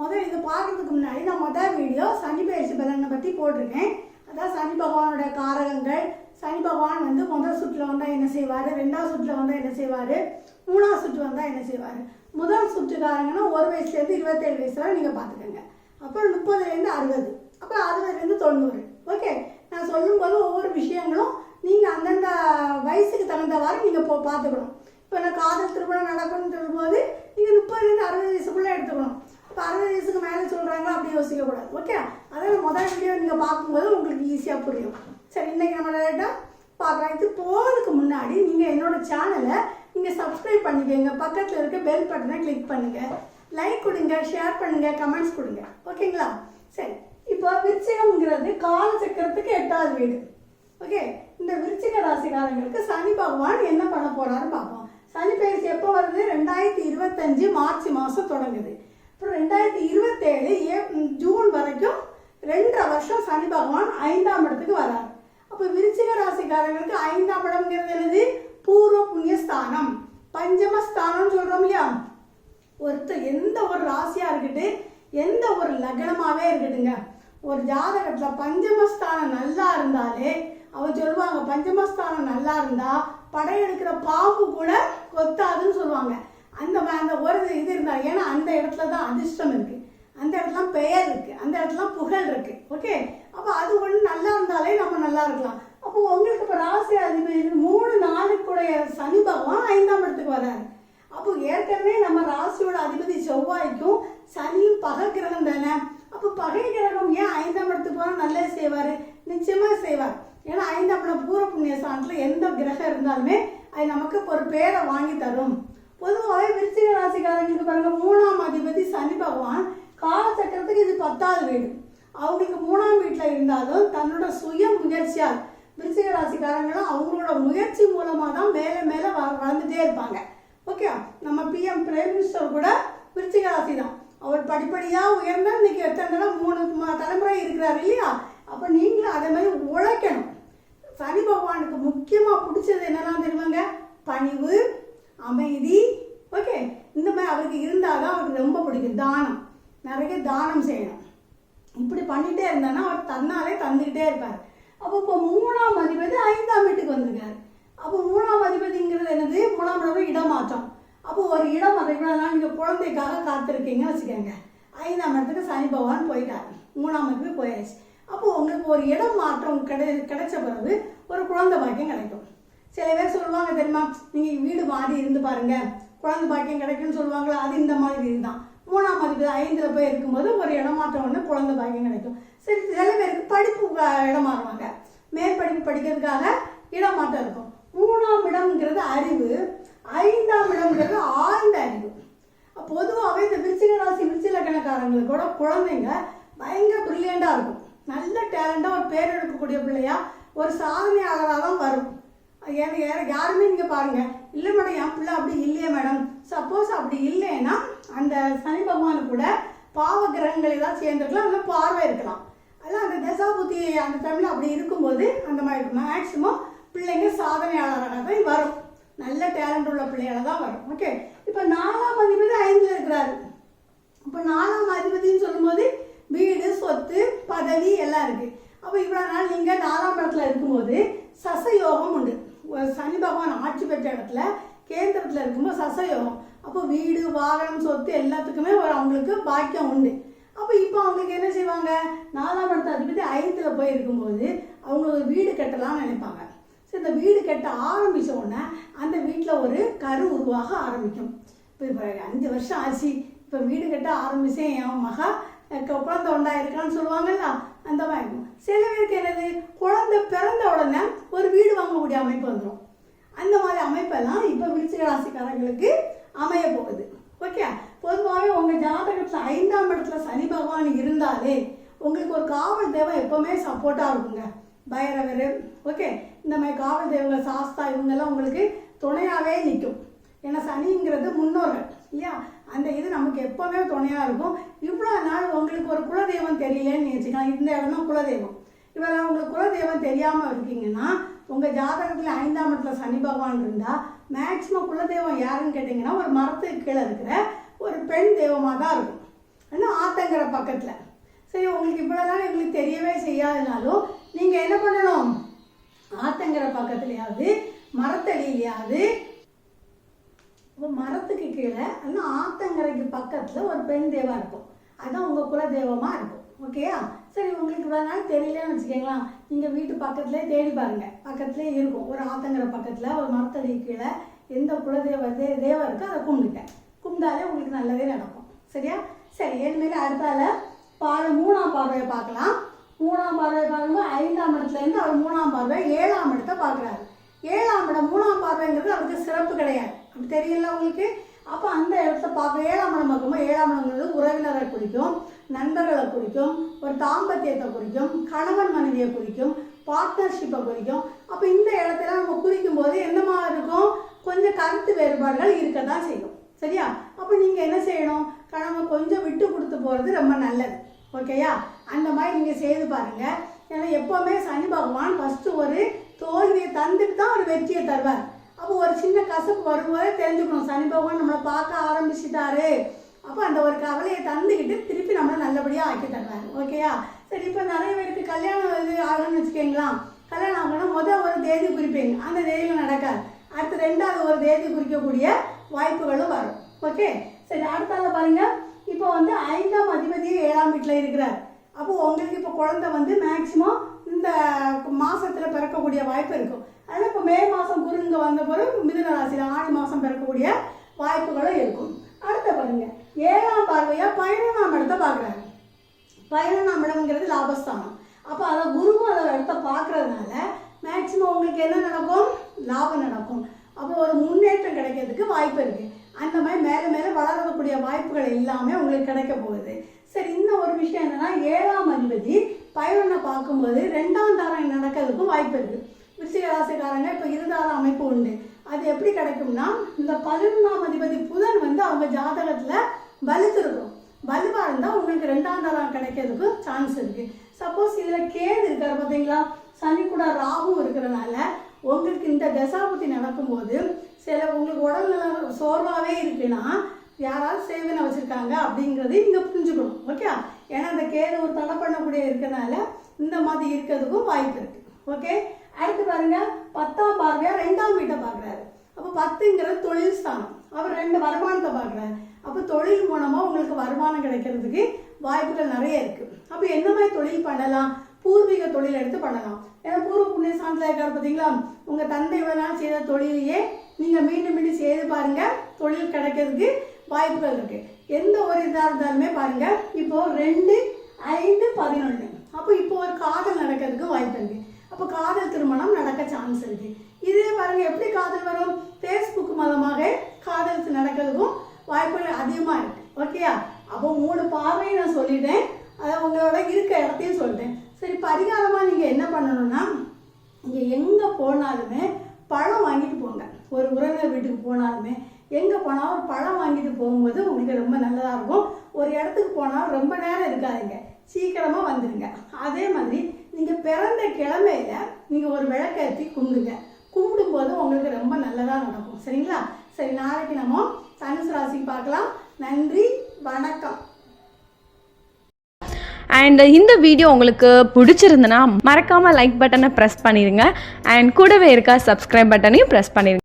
முதல் இது பார்க்கறதுக்கு முன்னாடி நான் முதல் வீடியோ சனி பயிற்சி பலனை பற்றி போட்டிருக்கேன். அதான் சனி பகவானோட காரகங்கள். சனி பகவான் வந்து முதல் சுற்றில் வந்தால் என்ன செய்வார்? ரெண்டாவது சுற்றில் வந்தால் என்ன செய்வார்? மூணாவது சுற்று வந்தால் என்ன செய்வார்? முதல் சுற்றுக்காரங்கன்னா ஒரு வயசுலேருந்து இருபத்தேழு வயசு வரை நீங்கள் பார்த்துக்கோங்க. அப்புறம் முப்பதுலேருந்து அறுபது. அப்புறம் அறுபதுலேருந்து தொண்ணூறு. ஓகே? நான் சொல்லும்போது ஒவ்வொரு விஷயங்களும் நீங்கள் அந்தந்த வயசுக்கு தகுந்தவாறு நீங்கள் போ பார்த்துக்கணும். இப்போ நான் காதல் திருமணம் நடக்கணும்னு சொல்லும்போது நீங்கள் முப்பதுலேருந்து அறுபது வயசுக்குள்ளே எடுத்துக்கணும். இப்போ அறுபது வயசுக்கு மேலே சொல்கிறாங்களா அப்படி யோசிக்கக்கூடாது ஓகே அதனால் முதல் வீடியோ நீங்கள் பார்க்கும்போது உங்களுக்கு ஈஸியாக புரியும். சரி இன்றைக்கி நம்ம டேரெக்டாக பார்க்கலாம். இது போகிறதுக்கு முன்னாடி நீங்கள் என்னோடய சேனலை நீங்கள் சப்ஸ்கிரைப் பண்ணிக்கோங்க. பக்கத்தில் இருக்க பெல் பட்டனை கிளிக் பண்ணுங்கள் லைக் கொடுங்க ஷேர் பண்ணுங்கள் கமெண்ட்ஸ் கொடுங்க. ஓகேங்களா சரி இப்போ விருச்சிகம்ங்கிறது காலச்சக்கரத்துக்கு எட்டாவது வீடு. ஓகே இந்த விருச்சிக ராசிக்காரங்களுக்கு சனி பகவான் என்ன பண்ண போறாருன்னு பார்ப்போம். சனி பயிற்சி எப்போ வருது? ரெண்டாயிரத்தி இருபத்தஞ்சு மார்ச் மாதம் தொடங்குது. அப்புறம் ரெண்டாயிரத்தி இருபத்தேழு ஏ ஜூன் வரைக்கும் ரெண்டரை வருஷம் சனி பகவான் ஐந்தாம் இடத்துக்கு வரார். அப்போ விருச்சிக ராசிக்காரங்களுக்கு ஐந்தாம் இடம்ங்கிறது என்னது? பூர்வ புண்ணியஸ்தானம். பஞ்சமஸ்தானம்னு சொல்கிறோம் இல்லையா? ஒருத்தர் எந்த ஒரு ராசியாக இருக்கட்டு எந்த ஒரு லக்னமாகவே இருக்கட்டுங்க. ஒரு ஜாதகத்தில் பஞ்சமஸ்தானம் நல்லா இருந்தாலே அவன் சொல்லுவாங்க பஞ்சமஸ்தானம் நல்லா இருந்தால் படையெடுக்கிற பாம்பு கூட கொத்தாதுன்னு சொல்லுவாங்க. அந்த அந்த ஒரு இது இருந்தா ஏன்னா அந்த இடத்துல தான் அதிர்ஷ்டம் இருக்கு. அந்த இடத்துல பெயர் இருக்கு. அந்த இடத்துல புகழ் இருக்கு. ஓகே அப்போ அது ஒன்று நல்லா இருந்தாலே நம்ம நல்லா இருக்கலாம். அப்போ உங்களுக்கு இப்போ ராசி அதிபதி மூணு நாளுக்குடைய சனி பகவான் ஐந்தாம் இடத்துக்கு வராரு அப்போ ஏற்கனவே நம்ம ராசியோட அதிபதி செவ்வாய்க்கும் சனியும் பகை கிரகம் தானே? அப்போ பகை கிரகம் ஏன் ஐந்தாம் இடத்துக்கு போனால் நல்லா செய்வார்? நிச்சயமாக செய்வார். ஏன்னா ஐந்தாம் இடம் பூர புண்ணிய ஸ்தானத்தில் எந்த கிரகம் இருந்தாலுமே அது நமக்கு ஒரு பேரை வாங்கி தரும். பொதுவாகவே விருச்சிக ராசிக்காரங்களுக்கு பாருங்க மூணாம் அதிபதி சனி பகவான் காலச்சக்கரத்துக்கு இது பத்தாவது வீடு. அவங்களுக்கு மூணாம் வீட்டில் இருந்தாலும் தன்னோட சுய முயற்சியால் விருச்சிக ராசிக்காரங்களும் அவங்களோட முயற்சி மூலமாக தான் மேலே மேலே வளர்ந்துட்டே இருப்பாங்க. ஓகே நம்ம பிஎம் பிரைம் மினிஸ்டர் கூட விருச்சிக ராசி தான். அவர் படிப்படியாக உயர்ந்தா இன்னைக்கு எத்தனை தடவை? மூணு தலைமுறை இருக்கிறார் இல்லையா? அப்போ நீங்களும் அதே மாதிரி உழைக்கணும். சனி பகவானுக்கு முக்கியமாக பிடிச்சது என்னெல்லாம் தெரியுமாங்க? பணிவு அமைதி ஓகே இந்த மாதிரி அவருக்கு இருந்தால் தான் அவருக்கு ரொம்ப பிடிக்கும் தானம் அவருக்கு தானம் செய்யணும். இப்படி பண்ணிகிட்டே இருந்தானா அவர் தன்னாலே தந்துக்கிட்டே இருப்பார். அப்போ இப்போ மூணாம் அதிபதி ஐந்தாம் வீட்டுக்கு வந்திருக்காரு. அப்போ மூணாம் அதிபதிங்கிறது என்னது? மூணாம் இடம் இடமாற்றம். அப்போ ஒரு இடம் அதை இவ்வளோ நாள் நீங்கள் குழந்தைக்காக காத்திருக்கீங்கன்னு வச்சுக்கோங்க. ஐந்தாம் இடத்துக்கு சனி பகவான் போயிட்டார். மூணாம் அதிபதி போயாச்சு. அப்போ உங்களுக்கு ஒரு இடம் மாற்றம் கிடை கிடைச்ச பிறகு ஒரு குழந்தை பாக்கியம் கிடைக்கும். சில பேர் சொல்லுவாங்க தெரியுமா? நீங்கள் வீடு மாறி இருந்து பாருங்கள் குழந்தை பாக்கியம் கிடைக்கும்னு சொல்லுவாங்களா அது இந்த மாதிரி இதுதான். மூணாம் மதிப்பு ஐந்தில் போய் இருக்கும்போது ஒரு இடமாற்றம் ஒன்று குழந்தை பாக்கியம் கிடைக்கும். சரி சில பேருக்கு படிப்பு இடமாறுவாங்க மேற்படிப்பு படிக்கிறதுக்காக இடமாற்றம் இருக்கும். மூணாம் இடம்ங்கிறது அறிவு. ஐந்தாம் இடம்ங்கிறது ஆழ்ந்த அறிவு. பொதுவாகவே இந்த விருச்சிக ராசி விருச்சிக குழந்தைங்க பயங்கர ப்ரில்லியண்டாக இருக்கும். நல்ல டேலண்டாக ஒரு பேர் எடுக்கக்கூடிய பிள்ளையா ஒரு சாதனையாளராக தான் வரும். ஏன்னா யாருமே நீங்கள் பாருங்கள் இல்லை மேடம் என் பிள்ளை அப்படி இல்லையே மேடம் சப்போஸ் அப்படி இல்லைன்னா அந்த சனி பகவானு கூட பாவ கிரகங்கள் ஏதாவது சேர்ந்துருக்கலாம் இல்லை பார்வை இருக்கலாம். அதெல்லாம் அந்த தசாபுத்தி அந்த டைமில் அப்படி இருக்கும்போது அந்த மாதிரி மேக்ஸிமம் பிள்ளைங்க சாதனையாளராக தான் வரும். நல்ல டேலண்ட் உள்ள பிள்ளையால தான் வரும். ஓகே இப்போ நாலாம் அதிபதி ஐந்தில் இருக்கிறாரு. இப்போ நாலாம் அதிபதினு சொல்லும்போது வீடு சொத்து பதவி எல்லாம் இருக்குது அப்போ இவ்வளோ நாள் நீங்கள் நாலாம் இடத்துல இருக்கும்போது சசயோகம் உண்டு. சனி பகவான் ஆட்சி பெற்ற இடத்துல கேந்திரத்தில் இருக்கும்போது சசயோகம். அப்போ வீடு வாகனம் சொத்து எல்லாத்துக்குமே ஒரு அவங்களுக்கு பாக்கியம் உண்டு. அப்போ இப்போ அவங்களுக்கு என்ன செய்வாங்க? நாலாம் இடத்த அதிபதி ஐந்தில் போய் இருக்கும்போது அவங்க ஒரு வீடு கட்டலாம்னு நினைப்பாங்க. சரி இந்த வீடு கட்ட ஆரம்பித்த உடனே அந்த வீட்டில் ஒரு கரு உருவாக ஆரம்பிக்கும். இப்போ இப்போ அஞ்சு வருஷம் ஆச்சு. இப்போ வீடு கட்ட ஆரம்பித்தேன் என் மகா குழந்தை உண்டா இருக்கான்னு உண்டாயிருக்கான்னு சொல்லுவாங்கல்ல அந்த மாதிரி இருக்கும். சில பேருக்கு என்னது? குழந்தை பிறந்த உடனே ஒரு வீடு வாங்கக்கூடிய அமைப்பு வந்துடும் அந்த மாதிரி அமைப்பெல்லாம் இப்போ விருச்சிக ராசிக்காரங்களுக்கு அமைய போகுது ஓகே பொதுவாகவே உங்கள் ஜாதகத்தில் ஐந்தாம் இடத்துல சனி பகவான் இருந்தாலே உங்களுக்கு ஒரு காவல் தேவை எப்போவுமே சப்போர்ட்டாக இருக்குங்க. பைரவர் ஓகே இந்த மாதிரி காவல் தெய்வங்கள் சாஸ்தா இவங்கெல்லாம் உங்களுக்கு துணையாகவே நிற்கும் ஏன்னா சனிங்கிறது முன்னோர்கள் இல்லையா? அந்த இது நமக்கு எப்போவுமே துணையாக இருக்கும். இவ்வளோ நாள் உங்களுக்கு ஒரு குலதெய்வம் தெரியலன்னு நினச்சிக்கலாம். இந்த இடம் தான் குலதெய்வம். இவரை உங்களுக்கு குலதெய்வம் தெரியாமல் இருக்கீங்கன்னா உங்கள் ஜாதகத்தில் ஐந்தாம் இடத்துல சனி பகவான் இருந்தால் மேக்சிமம் குலதெய்வம் யாருன்னு கேட்டிங்கன்னா ஒரு மரத்துக்கு கீழே இருக்கிற ஒரு பெண் தெய்வமாக தான் இருக்கும். ஆனால் ஆத்தங்கரை பக்கத்தில். சரி உங்களுக்கு இவ்வளோதான் எங்களுக்கு தெரியவே செய்யாதனாலும் நீங்கள் என்ன பண்ணணும்? ஆத்தங்கரை பக்கத்துலையாவது மரத்தடியிலையாவது மரத்துக்கு கீழே ஆனால் ஆத்தங்கரைக்கு பக்கத்தில் ஒரு பெண் தெய்வம் இருக்கும். அதுதான் உங்கள் குல தெய்வமாக இருக்கும் ஓகேயா சரி உங்களுக்கு வேணாலும் தெரியலன்னு வச்சுக்கோங்களேன். நீங்கள் வீட்டு பக்கத்துலேயே தேடி பாருங்க. பக்கத்துலேயே இருக்கும். ஒரு ஆத்தங்கரை பக்கத்தில் ஒரு மரத்தடி கீழே எந்த குலதெய்வ தே தேவம் இருக்கோ அதை கும்பிடுங்க. கும்பிட்டாலே உங்களுக்கு நல்லதே நடக்கும். சரியா? சரி ஏற்கனவே அடுத்தால பார்வை மூணாம் பார்வையை பார்க்கலாம். மூணாம் பார்வை பார்க்கும்போது ஐந்தாம் இடத்துலேருந்து அவர் மூணாம் பார்வை ஏழாம் இடத்தை பார்க்குறாரு. ஏழாம் இடம் மூணாம் பார்வைங்கிறது அவருக்கு சிறப்பு கிடையாது. அப்படி தெரியல உங்களுக்கு? அப்போ அந்த இடத்த பார்க்க ஏழாம் இடம் பார்க்கும்போது ஏழாம் இடங்கிறது உறவினரை குறிக்கும் நண்பர்களை குறிக்கும் ஒரு தாம்பத்தியத்தை குறிக்கும் கணவன் மனைவியை குறிக்கும் பார்ட்னர்ஷிப்பை குறிக்கும். அப்போ இந்த இடத்துல நம்ம குறிக்கும் போது என்ன மாதிரி இருக்கும்? கொஞ்சம் கருத்து வேறுபாடுகள் இருக்க தான் செய்யும். சரியா? அப்போ நீங்கள் என்ன செய்யணும்? கணவன் கொஞ்சம் விட்டு கொடுத்து போகிறது ரொம்ப நல்லது. ஓகேயா அந்த மாதிரி நீங்கள் செய்து பாருங்கள் ஏன்னா எப்போவுமே சனி பகவான் ஃபஸ்ட்டு ஒரு தோல்வியை தந்துட்டு தான் ஒரு வெற்றியை தருவார். அப்போ ஒரு சின்ன கசப்பு வரும்போதே தெரிஞ்சுக்கணும். சனி பகவான் நம்மளை பார்க்க ஆரம்பிச்சிட்டாரு. அப்போ அந்த ஒரு கவலையை தந்துக்கிட்டு திருப்பி நம்மளை நல்லபடியாக ஆக்கி தருவார். ஓகேயா சரி இப்போ நிறைய பேருக்கு கல்யாணம் இது ஆகணும்னு வச்சுக்கோங்களா கல்யாணம் ஆகணும்னா முதல் ஒரு தேதி குறிப்பீங்க அந்த தேதியில் நடக்காது. அடுத்து ரெண்டாவது ஒரு தேதி குறிக்கக்கூடிய வாய்ப்புகளும் வரும். ஓகே சரி அடுத்தால பாருங்கள் இப்போ வந்து ஐந்தாம் அதிபதியே ஏழாம் வீட்டில் இருக்கிறார். அப்போ உங்களுக்கு இப்போ குழந்தை வந்து மேக்சிமம் இந்த மாதத்தில் பிறக்கக்கூடிய வாய்ப்பு இருக்கும். அதனால் இப்போ மே மாதம் குருங்க வந்த பிறகு மிதுன ராசியில் ஆடி மாதம் பிறக்கக்கூடிய வாய்ப்புகளும் இருக்கும். அடுத்த பாருங்க. ஏழாம் பார்வையாக பதினொன்றாம் இடத்தை பார்க்குறாரு. பதினொன்றாம் இடம்ங்கிறது லாபஸ்தானம். அப்போ அதை குருவும் அதை இடத்த பார்க்கறதுனால மேக்சிமம் உங்களுக்கு என்ன நடக்கும்? லாபம் நடக்கும். அப்போ ஒரு முன்னேற்றம் கிடைக்கிறதுக்கு வாய்ப்பு இருக்குது அந்த மாதிரி மேலே மேலே வளரக்கூடிய வாய்ப்புகள் எல்லாமே உங்களுக்கு கிடைக்க போகுது. சரி இன்னும் ஒரு விஷயம் என்னன்னா ஏழாம் அதிபதி பயணனை பார்க்கும்போது ரெண்டாம் தாரம் நடக்கிறதுக்கும் வாய்ப்பு இருக்குது விருச்சிக ராசிக்காரங்க இப்போ இருதார அமைப்பு உண்டு. அது எப்படி கிடைக்கும்னா இந்த பதினொன்றாம் அதிபதி அவங்க ஜாதகத்தில் வலுத்திருக்கும் வலுவாக இருந்தால் உங்களுக்கு ரெண்டாம் தரம் கிடைக்கிறதுக்கு சான்ஸ் இருக்குது சப்போஸ் இதில் கேது இருக்கார் பார்த்தீங்களா சனி கூட ராகும் இருக்கிறனால உங்களுக்கு இந்த தசாபுத்தி நடக்கும்போது சில உங்களுக்கு உடல்நல சோர்வாகவே இருக்குன்னா யாராவது சேவனை வச்சுருக்காங்க அப்படிங்கிறது இங்கே புரிஞ்சுக்கணும். ஓகே ஏன்னா அந்த கேது ஒரு தடை பண்ணக்கூடிய இருக்கிறனால இந்த மாதிரி இருக்கிறதுக்கும் வாய்ப்பு இருக்குது ஓகே அடுத்து பாருங்க பத்தாம் பார்வையாக ரெண்டாம் வீட்டை பார்க்குறாரு. அப்போ பத்துங்கிறது தொழில் ஸ்தானம். அவர் ரெண்டு வருமானத்தை பார்க்குறாரு. அப்போ தொழில் மூலமாக உங்களுக்கு வருமானம் கிடைக்கிறதுக்கு வாய்ப்புகள் நிறைய இருக்குது அப்போ என்ன மாதிரி தொழில் பண்ணலாம்? பூர்வீக தொழில் எடுத்து பண்ணலாம். ஏன்னா பூர்வ புண்ணிய சாந்தில் இருக்கார் பார்த்தீங்களா உங்கள் தந்தை இவ்வளோ நாள் செய்த தொழிலையே நீங்கள் மீண்டும் மீண்டும் செய்து பாருங்கள் தொழில் கிடைக்கிறதுக்கு வாய்ப்புகள் இருக்குது எந்த ஒரு இதாக இருந்தாலுமே பாருங்கள் இப்போது ரெண்டு ஐந்து பதினொன்று அப்போ இப்போ ஒரு காதல் நடக்கிறதுக்கு வாய்ப்பு இருக்குது அப்போ காதல் திருமணம் நடக்க சான்ஸ் இருக்குது இதே பாருங்கள் எப்படி காதல் வரும்? ஃபேஸ்புக் மூலமாக காதல்ஸ் நடக்கிறதுக்கும் வாய்ப்புகள் அதிகமாக இருக்கு. ஓகேயா அப்போ மூணு பார்வையை நான் சொல்லிட்டேன். அதை உங்களோட இருக்க இடத்தையும் சொல்லிட்டேன். சரி பரிகாரமாக நீங்கள் என்ன பண்ணணும்னா நீங்கள் எங்கே போனாலுமே பழம் வாங்கிட்டு போங்க. ஒரு உறவினர் வீட்டுக்கு போனாலுமே எங்கே போனாலும் ஒரு பழம் வாங்கிட்டு போகும்போது உங்களுக்கு ரொம்ப நல்லதாக இருக்கும். ஒரு இடத்துக்கு போனால் ரொம்ப நேரம் இருக்காதுங்க. சீக்கிரமாக வந்துடுங்க அதே மாதிரி நீங்கள் பிறந்த கிழமையில நீங்கள் ஒரு விளக்கேற்றி கும்பிடுங்க தான் நடக்கும். சரிங்களா? சரி நாளைக்கு நம்ம தனுசு ராசி பார்க்கலாம். நன்றி வணக்கம். அண்ட் இந்த வீடியோ உங்களுக்கு பிடிச்சிருந்தனா மறக்காமல் லைக் பட்டனை ப்ரெஸ் பண்ணிடுங்க அண்ட் கூடவே இருக்க சப்ஸ்கிரைப் பட்டனையும் ப்ரெஸ் பண்ணிடுங்க